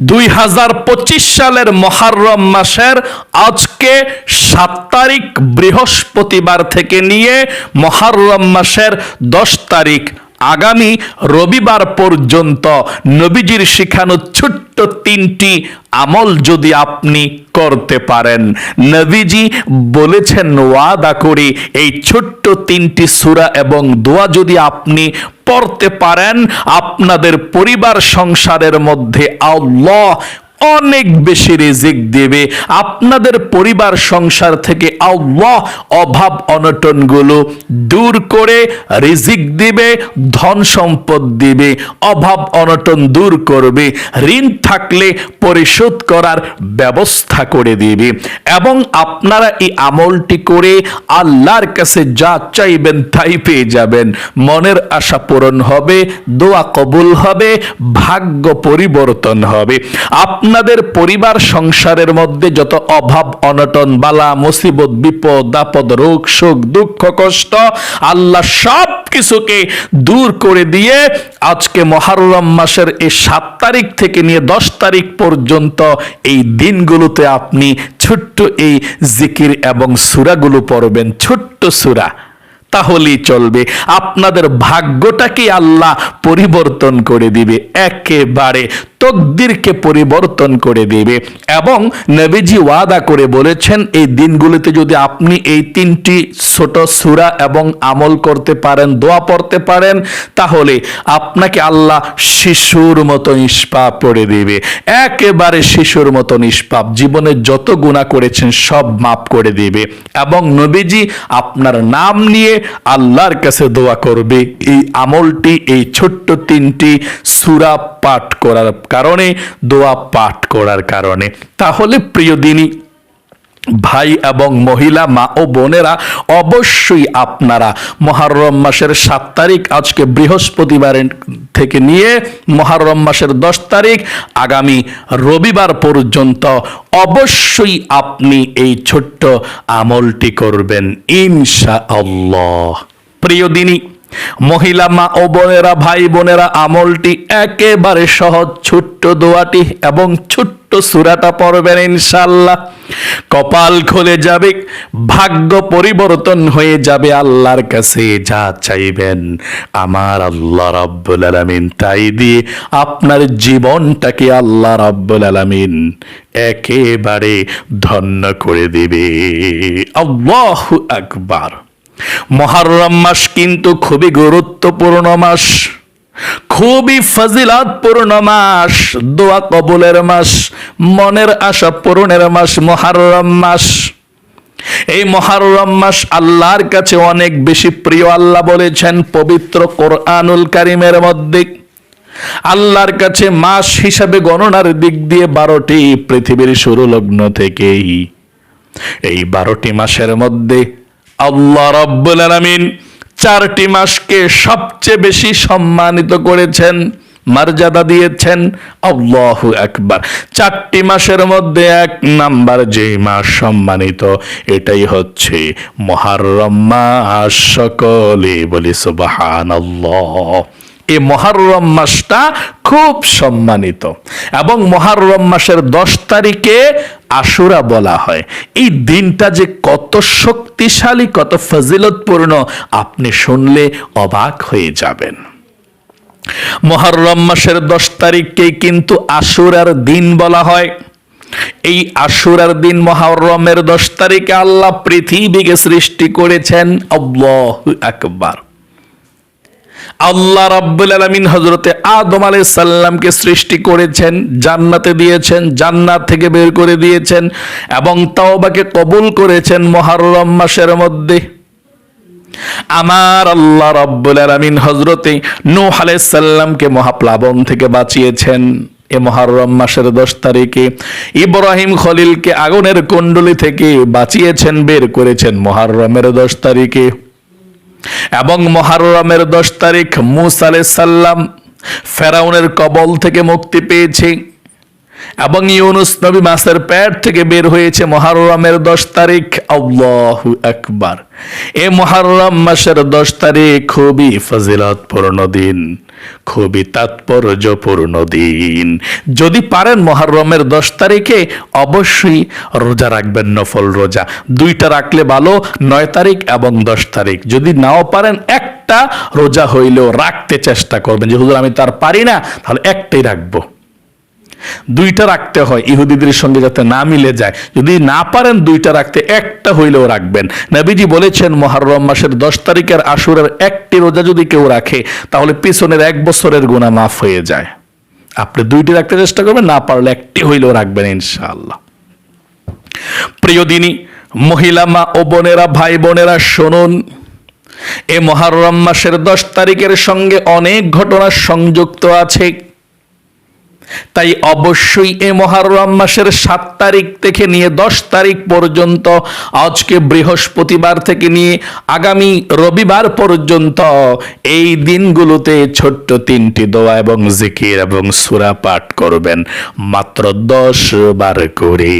দুই হাজার পঁচিশ সালের মহারম মাসের আজকে সাত তারিখ বৃহস্পতিবার থেকে নিয়ে মহারম মাসের দশ তারিখ আগামী রবিবার পর্যন্ত নবীজির শিখানো ছোট্ট তিনটি আমল যদি আপনি করতে পারেন, নবীজি বলেছেন, ওয়াদা করে, এই ছোট্ট তিনটি সূরা এবং দোয়া যদি আপনি পড়তে পারেন, আপনাদের পরিবার সংসারের মধ্যে আল্লাহ অনেক বেশি রিজিক দেবে। আপনাদের পরিবার, সংসার থেকে আল্লাহ অভাব অনটনগুলো দূর করে রিজিক দিবে, ধন সম্পদ দিবে, অভাব অনটন দূর করবে, ঋণ থাকলে পরিশোধ করার ব্যবস্থা করে দিবে। এবং আপনারা এই আমলটি করে আল্লাহর কাছে যা চাইবেন তাই পেয়ে যাবেন। মনের আশা পূরণ হবে, দোয়া কবুল হবে, ভাগ্য পরিবর্তন হবে। আপনাদের পরিবার সংসারের মধ্যে যত অভাব, অনটন, বালা, মুসিবত, বিপদ, আপদ, রোগ শোক দুঃখ, কষ্ট, আল্লাহ সব কিছুকে দূর করে দিয়ে আজকে মহারম মাসের এই সাত তারিখ থেকে নিয়ে দশ তারিখ পর্যন্ত এই দিনগুলোতে আপনি ছোট্ট এই জিকির এবং সুরাগুলো পড়বেন, ছোট্ট সুরা। তাহলেই চলবে। আপনাদের ভাগ্যটাকে আল্লাহ পরিবর্তন করে দিবে। একেবারে তকদিরকে পরিবর্তন করে দিবে। এবং নবীজি ওয়াদা করে বলেছেন, এই দিনগুলিতে যদি আপনি এই তিনটি ছোট সুরা এবং আমল করতে পারেন, দোয়া পড়তে পারেন, তাহলে আপনাকে আল্লাহ শিশুর মতো নিষ্পাপ করে দিবে। একেবারে শিশুর মতো নিষ্পাপ। জীবনে যত গুণা করেছেন, সব মাফ করে দিবে। এবং নবীজি আপনার নাম নিয়ে আল্লাহর কাছে দোয়া করবে। এই আমলটি, এই ছোট্ট তিনটি সুরা পাঠ করার কারণে, দোয়া পাঠ করার কারণে। তাহলে প্রিয় দিনী, ভাই এবং মহিলা, মা ও বোনেরা, অবশ্যই আপনারা মহারম মাসের সাত তারিখ আজকে বৃহস্পতিবার থেকে নিয়ে মহারম মাসের দশ তারিখ, আগামী রবিবার পর্যন্ত অবশ্যই আপনি এই ছোট্ট আমলটি করবেন। ইনশা আল্লাহ প্রিয় দিনী মহিলা মা ও বোনেরা, ভাই বোনেরা, আমলটি একেবারে সহজ, ছোট্ট দোয়াটি এবং ছোট্ট সুরাটা পড়বেন ইনশাল্লাহ কপাল খুলে যাবে, ভাগ্য পরিবর্তন হয়ে যাবে আল্লাহর কাছে, যা চাইবেন আমার আল্লাহ রাব্বুল আলামিন। তাই দিয়ে আপনার জীবনটাকে আল্লাহ রাব্বুল আলামিন একেবারে ধন্য করে দিবে। আল্লাহু আকবার। মহারম মাস কিন্তু খুবই গুরুত্বপূর্ণ মাস, খুবই ফজিলাতপূর্ণ মাস। দোয়া কবুলের মাস, মনের আশা পূরণের মাস, মহারম মাস। এই মহারম মাস আল্লাহর কাছে অনেক বেশি প্রিয়। আল্লাহ বলেছেন, পবিত্র কোরআনুল কারিমের মধ্যে আল্লাহর কাছে মাস হিসাবে গণনার দিক দিয়ে বারোটি পৃথিবীর শুরু লগ্ন থেকেই। এই বারোটি মাসের মধ্যে আল্লাহ রব্বুল আলামিন চারটি মাসকে সবচেয়ে বেশি সম্মানিত করেছেন, মর্যাদা দিয়েছেন, আল্লাহু একবার চারটি মাসের মধ্যে এক নাম্বার যে মাস সম্মানিত, এটাই হচ্ছে মহারম মাস সকলে বলি সুবহানাল্লাহ। এই মহারম মাসটা খুব সম্মানিত। এবং মহারম মাসের দশ তারিখে আশুরা বলা হয়। এই দিনটা যে কত শক্তিশালী, কত ফজিলতপূর্ণ, আপনি শুনলে অবাক হয়ে যাবেন। মহারম মাসের দশ তারিখকেই কিন্তু আশুরার দিন বলা হয়। এই আশুরার দিন মহারমের দশ তারিখে আল্লাহ পৃথিবীকে সৃষ্টি করেছেন। আল্লাহ আকবার। আল্লাহ রাব্বুল আলামিন হযরতে আদম আলাইহিস সালামকে সৃষ্টি করেছেন, জান্নাতে দিয়েছেন, জান্নাত থেকে বের করে দিয়েছেন এবং তাওবাকে কবুল করেছেন মুহররম মাসের মধ্যে। আমার আল্লাহ রাব্বুল আলামিন হযরতে নূহ আলাইহিস সালামকে মহাপ্লাবন থেকে বাঁচিয়েছেন। এ মহারম মাসের দশ তারিখে ইব্রাহিম খলিলকে আগুনের কুণ্ডলি থেকে বাঁচিয়েছেন, বের করেছেন মহারমের দশ তারিখে। এবং মহারমের দশ তারিখ মুসা সাল্লাম ফেরাউনের কবল থেকে মুক্তি পেয়েছে। এবং ইউনুস নবী মাসের পেট থেকে বের হয়েছে মহারমের দশ তারিখ। আল্লাহু আকবার। এ মহারম মাসের দশ তারিখ খুবই ফজিলতপূর্ণ দিন, খুবই তাৎপর্যপূর্ণ দিন। যদি পারেন মহারমের দশ তারিখে, অবশ্যই রোজা রাখবেন, নফল রোজা। দুইটা রাখলে ভালো, নয় তারিখ এবং দশ তারিখ। যদি নাও পারেন, একটা রোজা হইলেও রাখতে চেষ্টা করবেন। যে, হুজুর, আমি তার পারি না, তাহলে একটাই রাখব। দুইটা রাখতে হয়, ইহুদিদের সঙ্গে যাতে না মিলে যায়। যদি না পারেন দুইটা রাখতে, একটা হইলেও রাখবেন। নবীজি বলেছেন, মহারম মাসের দশ তারিখের আসুরের একটি রোজা যদি কেউ রাখে, তাহলে পিছনের এক বছরের গুণা মাফ হয়ে যায়। আপনি দুইটি রাখতে চেষ্টা করবেন, না পারলে একটি হইলেও রাখবেন ইনশাআল্লাহ। প্রিয় দিনী, মহিলা মা ও বোনেরা, ভাই বোনেরা, শুনুন। এ মহারম মাসের দশ তারিখের সঙ্গে অনেক ঘটনা সংযুক্ত আছে। তাই অবশ্যই এ মহারম মাসের সাত তারিখ থেকে নিয়ে দশ তারিখ পর্যন্ত, আজকে বৃহস্পতিবার থেকে নিয়ে আগামী রবিবার পর্যন্ত এই দিনগুলোতে ছোট্ট তিনটি দোয়া এবং জিকির এবং সুরা পাঠ করবেন। মাত্র দশ বার করে।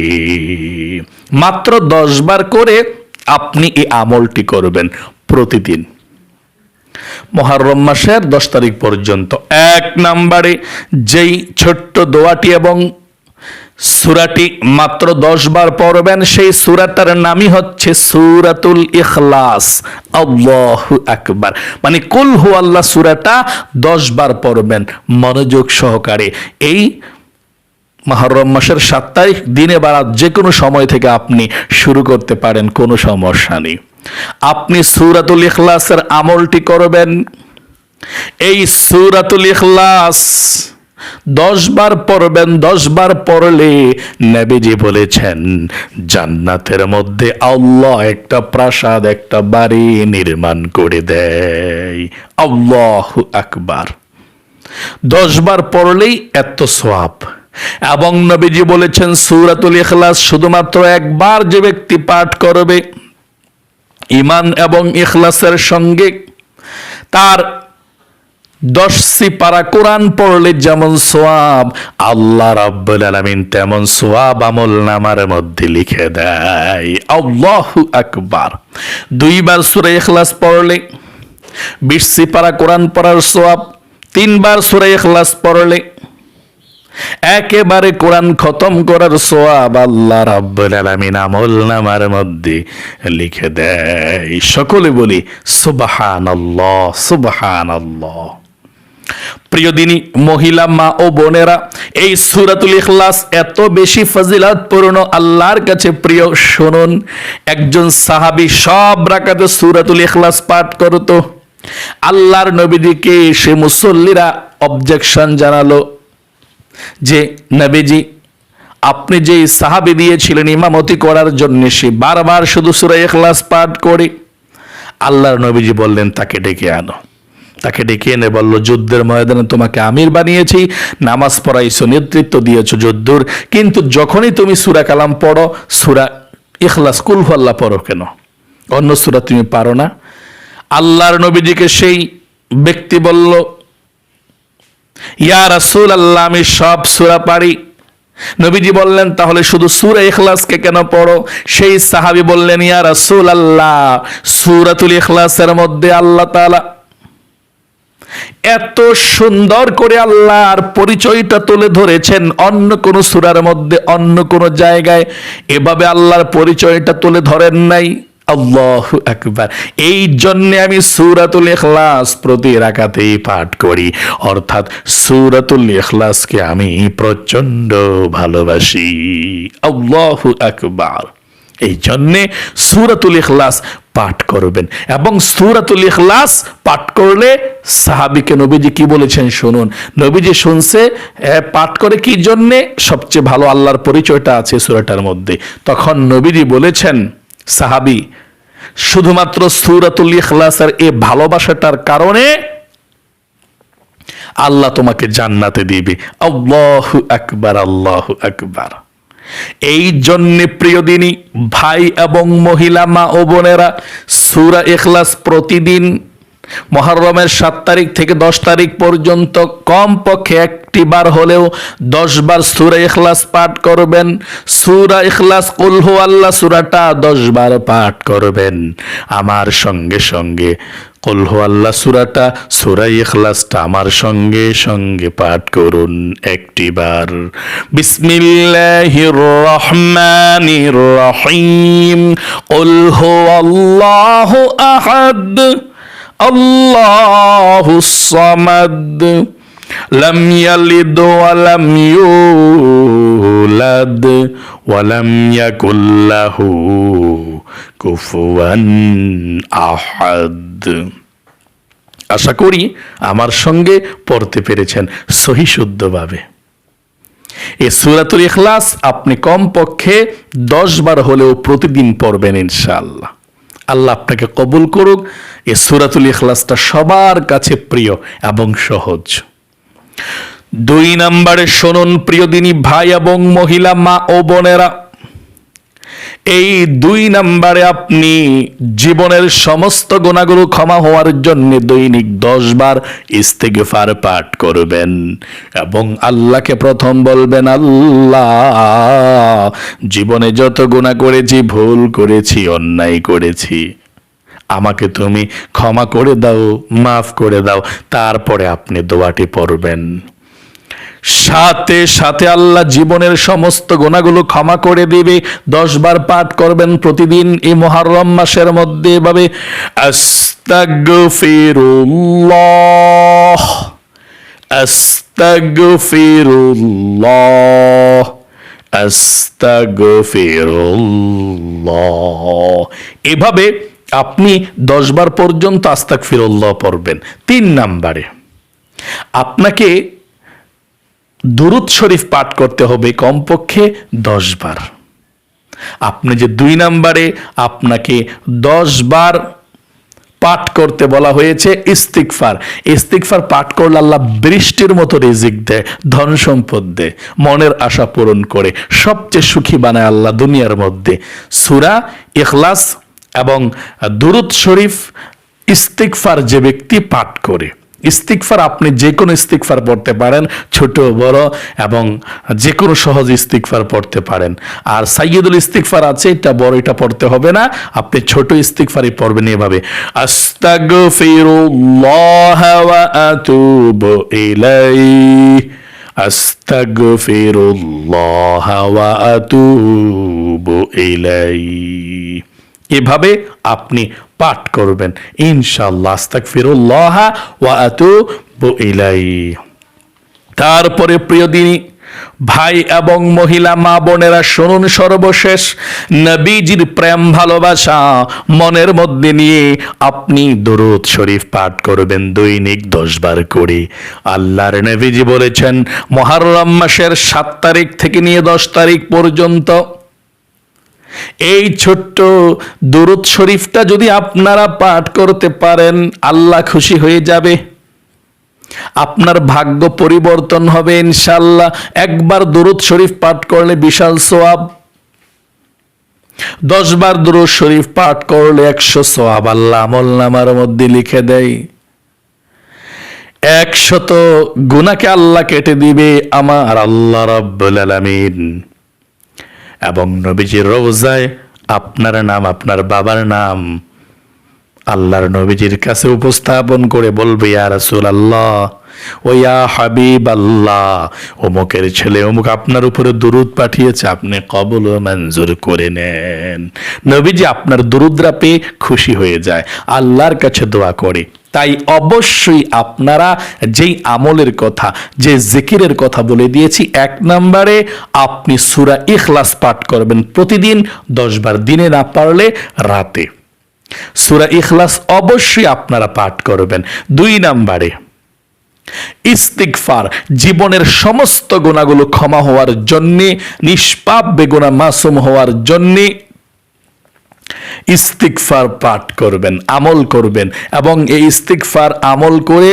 মাত্র দশ বার করে আপনি এই আমলটি করবেন প্রতিদিন। মহারম মাসের দশ তারিখ পর্যন্ত। এক নাম্বারে যেই ছোট্ট দোয়াটি এবং সুরাটি মাত্র দশ বার পড়বেন, সেই সুরাটার নামই হচ্ছে সুরাতুল ইখলাস। আল্লাহু আকবার। মানে কুল হু আল্লাহ সুরাটা দশ বার পড়বেন মনোযোগ সহকারে। এই মহরম মাসের সাত তারিখ দিনে বা যে কোনো সময় থেকে আপনি শুরু করতে পারেন, কোনো সমস্যা নেই। আপনি সুরাতুল ইখলাসের আমলটি করবেন। এই সুরাতুল ইখলাস দশ বার পড়বেন, দশ বার পড়লে নবীজি বলেছেন, জান্নাতের মধ্যে আল্লাহ একটা প্রাসাদ, একটা বাড়ি নির্মাণ করে দেয়। আল্লাহ আকবার। দশ বার পড়লেই এত সোয়াব এবং নবীজি বলেছেন, সুরাতুল ইখলাস শুধুমাত্র একবার যে ব্যক্তি পাঠ করবে ইমান এবং ইখলাসের সঙ্গে তার দশটি পারা কোরআন পড়লে যেমন সোয়াব, আল্লাহ রাব্বুল আলামিন তেমন সোয়াব আমল নামার মধ্যে লিখে দেয়। আল্লাহু আকবার। দুইবার সূরা ইখলাস পড়লে বিশটি পারা কোরআন পড়ার সোয়াব, তিনবার সূরা ইখলাস পড়লে একেবারে কোরআন খতম করার সোয়াব আল্লাহ রাব্বুল আমল নামার মধ্যে লিখে দেয়। সকলে বলি, সুবহানাল্লাহ প্রিয় দিনী, মহিলা মা ও বোনেরা, এই সুরাতুল ইখলাস এত বেশি ফজিলাতপূর্ণ আল্লাহর কাছে প্রিয়, শুনুন, একজন সাহাবী সব রাকাতে সুরাতুল ইখলাস পাঠ করতো। আল্লাহর নবীদিকে সে মুসল্লিরা অবজেকশন জানালো যে নবীজি, আপনি যে সাহাবি দিয়েছিলেন ইমামতি করার জন্য, সে বারবার শুধু সুরা ইখলাস পাঠ করে। আল্লাহর নবীজি বললেন, তাকে ডেকে আনো। তাকে ডেকে এনে বলল, যুদ্ধের ময়দানে তোমাকে আমির বানিয়েছি, নামাজ পড়াইছো, নেতৃত্ব দিয়েছ যুদ্ধর, কিন্তু যখনই তুমি সুরা কালাম পড়ো, সুরা ইখলাস কুলফাল্লা পড়ো কেন? অন্য সুরা তুমি পারো না। আল্লাহর নবীজিকে সেই ব্যক্তি বলল ইয়া রাসূল আল্লাহ আমি সব সুরা পারি নবীজি বললেন, তাহলে শুধু সুরা ইখলাসকে কেন পড়ো? সেই সাহাবী বললেন, ইয়া রাসূল আল্লাহ সূরাতুল ইখলাসের মধ্যে আল্লাহ তাআলা এত সুন্দর করে আল্লাহর পরিচয়টা তুলে ধরেছেন অন্য কোন সূরার মধ্যে, অন্য কোন জায়গায়। এভাবে আল্লাহর পরিচয়টা তুলে ধরেন নাই। আল্লাহ আকবার। এই জন্য আমি সুরাতুল ইখলাস প্রতি রাকাতেই পাঠ করি। অর্থাৎ সুরাতুল ইখলাসকে আমি প্রচণ্ড ভালোবাসি। আল্লাহ আকবার। এই জন্যে সুরাতুল ইখলাস পাঠ করবেন। এবং সুরাতুল ইখলাস পাঠ করলে সাহাবিকে নবীজি কি বলেছেন শুনুন। নবীজি শুনছে পাঠ করে কি জন্যে? সবচেয়ে ভালো আল্লাহর পরিচয়টা আছে সুরাটার মধ্যে। তখন নবীজি বলেছেন সাহাবি, শুধুমাত্র সুরাতুল ইখলাসের এ ভালোবাসাটার কারণে আল্লাহ তোমাকে জান্নাতে দিবে। আল্লাহু আকবার আল্লাহু আকবার। এই জন্যে প্রিয় দিনী, ভাই এবং মহিলা, মা ও বোনেরা, সুরা এখলাস প্রতিদিন মহরমের সাত তারিখ থেকে দশ তারিখ পর্যন্ত কমপক্ষে একটি বার হলেও দশ বার সুরা ইখলাস পাঠ করবেন। সুরা ইখলাস কুলহু আল্লাহ সুরাটা দশ বার পাঠ করবেন। আমার সঙ্গে সঙ্গে কুলহু আল্লাহ সুরাটা, সুরা ইখলাসটা আমার সঙ্গে সঙ্গে পাঠ করুন একটি বার। বিসমিল্লাহির রহমানির রহিম। কুল হুয়াল্লাহু আহাদ। আল্লাহু সামাদ লাম ইয়ালিদ ওয়া লাম ইউলাদ ওয়া লাম ইয়াকুল্লাহু কুফুয়ান আহাদ আশা করি আমার সঙ্গে পড়তে পেরেছেন সহি শুদ্ধভাবে। এই সুরাতুল ইখলাস আপনি কমপক্ষে দশ বার হলেও প্রতিদিন পড়বেন ইনশাআল্লাহ। আল্লাহ আপনাকে কবুল করুক এই সুরাতুল ইখলাসটা সবার কাছে প্রিয় এবং সহজ। দুই নম্বরে শুনুন প্রিয় দিনী ভাই এবং মহিলা, মা ও বোনেরা। এই দুই নম্বরে আপনি জীবনের সমস্ত গুণাগুলো ক্ষমা হওয়ার জন্য দৈনিক দশ বার ইস্তেগফার পাঠ করবেন এবং আল্লাহকে প্রথম বলবেন, আল্লাহ, জীবনে যত গুণা করেছি, ভুল করেছি, অন্যায় করেছি আমাকে তুমি ক্ষমা করে দাও, মাফ করে দাও, তারপরে আপনি দোয়াটি পড়বেন। সাথে সাথে আল্লাহ জীবনের সমস্ত গোনাগুলো ক্ষমা করে দিবে। দশ বার পাঠ করবেন প্রতিদিন এই মহারম মাসের মধ্যে এভাবে এভাবে আপনি দশ বার পর্যন্ত আস্তাক ফিরুল্লাহ পড়বেন। তিন নাম্বারে, আপনাকে দুরুদ শরীফ পাঠ করতে হবে কমপক্ষে দশ বার আপনি যে দুই নাম্বারে আপনাকে দশ বার পাঠ করতে বলা হয়েছে ইস্তিকফার ইস্তিকফার পাঠ করলে আল্লাহ বৃষ্টির মতো রিজিক দেয়, ধন সম্পদ দেয়, মনের আশা পূরণ করে। সবচেয়ে সুখী বানায় আল্লাহ দুনিয়ার মধ্যে। সুরা ইখলাস এবং দুরুদ শরীফ ইস্তিকফার যে ব্যক্তি পাঠ করে। ইস্তিকফার আপনি যে কোনো ইস্তিকফার পড়তে পারেন, ছোট, বড়, এবং যে কোনো সহজ ইস্তিকফার পড়তে পারেন। আর সাইয়দুল ইস্তিকফার আছে, এটা বড়, এটা পড়তে হবে না। আপনি ছোট ইস্তিকফারই পড়বেন এভাবে। আস্তাগফিরুল্লাহ ওয়া এভাবে আপনি পাঠ করবেন। ইনশাল্লাহ আস্তাক ফিরুল্লাহ তারপরে প্রিয় দিনী, ভাই এবং মহিলা, মা বোনেরা, শুনুন সর্বশেষ, নবীজির প্রেম, ভালোবাসা মনের মধ্যে নিয়ে আপনি দরুদ শরীফ পাঠ করবেন দৈনিক দশ বার করে। আল্লাহর নবীজি বলেছেন, মহারম মাসের সাত তারিখ থেকে নিয়ে দশ তারিখ পর্যন্ত এই ছোট্ট দুরুদ শরীফটা যদি আপনারা পাঠ করতে পারেন, আল্লাহ খুশি হয়ে যাবে। আপনার ভাগ্য পরিবর্তন হবে ইনশাল্লাহ একবার দুরুদ শরীফ পাঠ করলে বিশাল সোয়াব। দশ বার দুরুদ শরীফ পাঠ করলে একশো সোয়াব আল্লাহ আমল নামার মধ্যে লিখে দেয়। একশত গুনাকে আল্লাহ কেটে দিবে আমার আল্লাহ রব্বুল আলামিন। এবং নবীজির রোজায় আপনার নাম, আপনার বাবার নাম আল্লাহর নবীজির কাছে উপস্থাপন করে বলবে, ইয়া রাসূল আল্লাহ ও ইয়া হাবিব আল্লাহ অমুকের ছেলে অমুক আপনার উপরে দুরুদ পাঠিয়েছে, আপনি কবল ও মঞ্জুর করে নেন। নবীজি আপনার দুরুদরা পেয়ে খুশি হয়ে যায়, আল্লাহর কাছে দোয়া করে। তাই অবশ্যই আপনারা যেই আমলের কথা, যে জিকিরের কথা বলে দিয়েছি, এক নম্বরে আপনি সুরা ইখলাস পাঠ করবেন প্রতিদিন, দশ বার দিনে না পারলে রাতে। সুরা ইখলাস অবশ্যই আপনারা পাঠ করবেন। দুই নম্বরে ইস্তিকফার জীবনের সমস্ত গুণাগুলো ক্ষমা হওয়ার জন্যে, নিষ্পাপ বেগুনা মাসুম হওয়ার জন্যে ইস্তিকফার পাঠ করবেন, আমল করবেন। এবং এই ইস্তিকফার আমল করে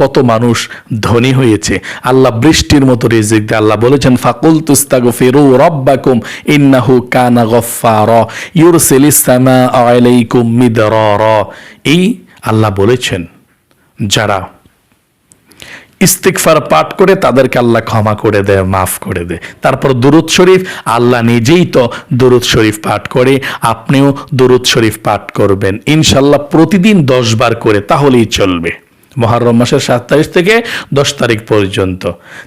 কত মানুষ ধনী হয়েছে। আল্লাহ বৃষ্টির মতো রিজিক দিয়ে। আল্লাহ বলেছেন ফাকুল তুস্তাগফিরু রব্বাকুম, ইন্নাহু কানা গফফার ইউরসিলিস সামা আলাইকুম মিদরার। এই আল্লাহ বলেছেন, যারা ইস্তিকফার পাঠ করে তাদেরকে আল্লাহ ক্ষমা করে দেয় মাফ করে দেয় তারপর দুরুদ শরীফ, আল্লাহ নিজেই তো দুরুদ শরীফ পাঠ করে, আপনিও দুরুদ শরীফ পাঠ করবেন। ইনশাল্লাহ প্রতিদিন দশ বার করে তাহলেই চলবে। মহরম মাসের সাত তারিখ থেকে দশ তারিখ পর্যন্ত।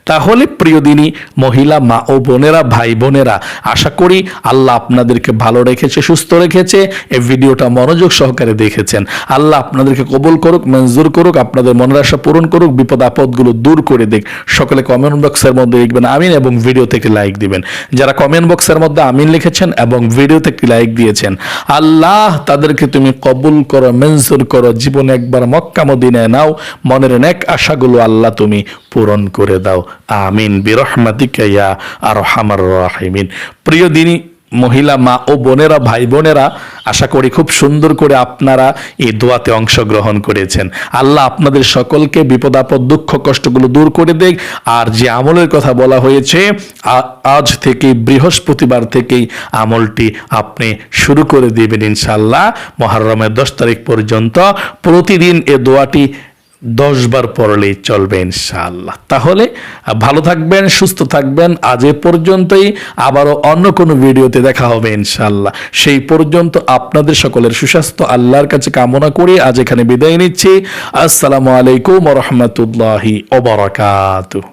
তাহলে প্রিয় দিনী, মহিলা, মা ও বোনেরা, ভাই বোনেরা, আশা করি আল্লাহ আপনাদেরকে ভালো রেখেছে, সুস্থ রেখেছে, এই ভিডিওটা মনোযোগ সহকারে দেখেছেন। আল্লাহ আপনাদেরকে কবুল করুক, মঞ্জুর করুক, আপনাদের মনের আশা পূরণ করুক, বিপদ আপদগুলো দূর করে দিক। সকলে কমেন্ট বক্সের মধ্যে লিখবেন আমিন এবং ভিডিও থেকে লাইক দিবেন। যারা কমেন্ট বক্সের মধ্যে আমিন লিখেছেন এবং ভিডিও থেকে লাইক দিয়েছেন, আল্লাহ তাদেরকে তুমি কবুল করো, মঞ্জুর করো, জীবনে একবার মক্কা মদিনায় নাও মনের নেক আশাগুলো আল্লাহ তুমি পূরণ করে দাও। আমিন। বিরহমাতিকা ইয়া আরহামার রাহিমিন। প্রিয় দিনী মহিলা, মা ও বোনেরা, ভাই বোনেরা, আশা করি খুব সুন্দর করে আপনারা এই দোয়াতে অংশগ্রহণ করেছেন। আল্লাহ আপনাদের সকলকে বিপদ, আপদ, দুঃখ, কষ্টগুলো দূর করে দেখ আর যে আমলের কথা বলা হয়েছে আজ থেকে বৃহস্পতিবার থেকেই আমলটি আপনি শুরু করে দিবেন ইনশাল্লাহ মহারমের দশ তারিখ পর্যন্ত প্রতিদিন এ দোয়াটি দশ বার পড়লেই চলবে ইনশাআল্লাহ। তাহলে, ভালো থাকবেন, সুস্থ থাকবেন। আজ এ পর্যন্তই। আবারও অন্য কোনো ভিডিওতে দেখা হবে ইনশাআল্লাহ। সেই পর্যন্ত আপনাদের সকলের সুস্বাস্থ্য, আল্লাহর কাছে কামনা করে আজ এখানে বিদায় নিচ্ছি। আসসালামু আলাইকুম রহমতুল্লাহি ওবরাকাতুহ